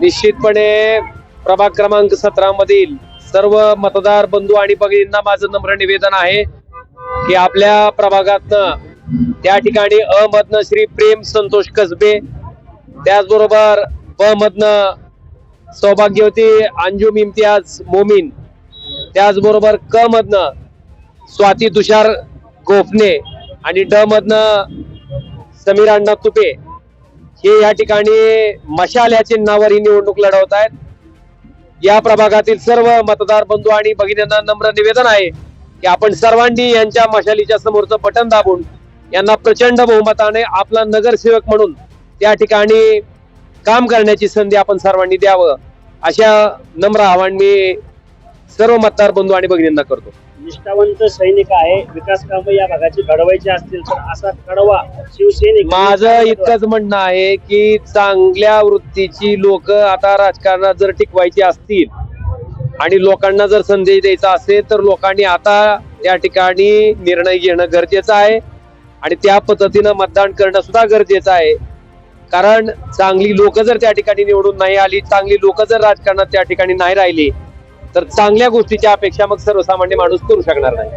निश्चितपणे प्रभाग क्रमांक सतरा मधील सर्व मतदार बंधू आणि भगिनींना माझं नम्र निवेदन आहे की आपल्या प्रभागातनं त्या ठिकाणी अ मधनं श्री प्रेम संतोष कसबे त्याचबरोबर ब मधनं सौभाग्यवती अंजुम इम्तियाज मोमीन त्याचबरोबर क मधनं स्वाती तुषार गोफणे आणि ड मधनं समीर अण्णा तुपे हे या ठिकाणी मशाल या चिन्हावर ही निवडणूक लढवत आहेत. या प्रभागातील सर्व मतदार बंधू आणि भगिनींना नम्र निवेदन आहे की आपण सर्वांनी यांच्या मशालीच्या समोरचं बटन दाबून यांना प्रचंड बहुमताने आपला नगरसेवक म्हणून त्या ठिकाणी काम करण्याची संधी आपण सर्वांनी द्यावं. अशा नम्र आव्हान मी सर्व मतदार बंधू आणि भगिनींना करतो. निष्ठावंत सैनिक आहे. विकास कामं या भागाची घडवायची असतील तर असा कडवा शिवसैनिक माझं इतकंच म्हणणं आहे की चांगल्या वृत्तीची लोक आता राजकारणात जर टिकवायची असतील आणि लोकांना जर संदेश द्यायचा असेल तर लोकांनी आता त्या ठिकाणी निर्णय घेणं गरजेचं आहे आणि त्या पद्धतीनं मतदान करणं सुद्धा गरजेचं आहे. कारण चांगली लोक जर त्या ठिकाणी निवडून नाही आली चांगली लोक जर राजकारणात त्या ठिकाणी नाही राहिली तर चांगल्या गोष्टीची अपेक्षा मग सर्वसामान्य माणूस करू शकणार नाही.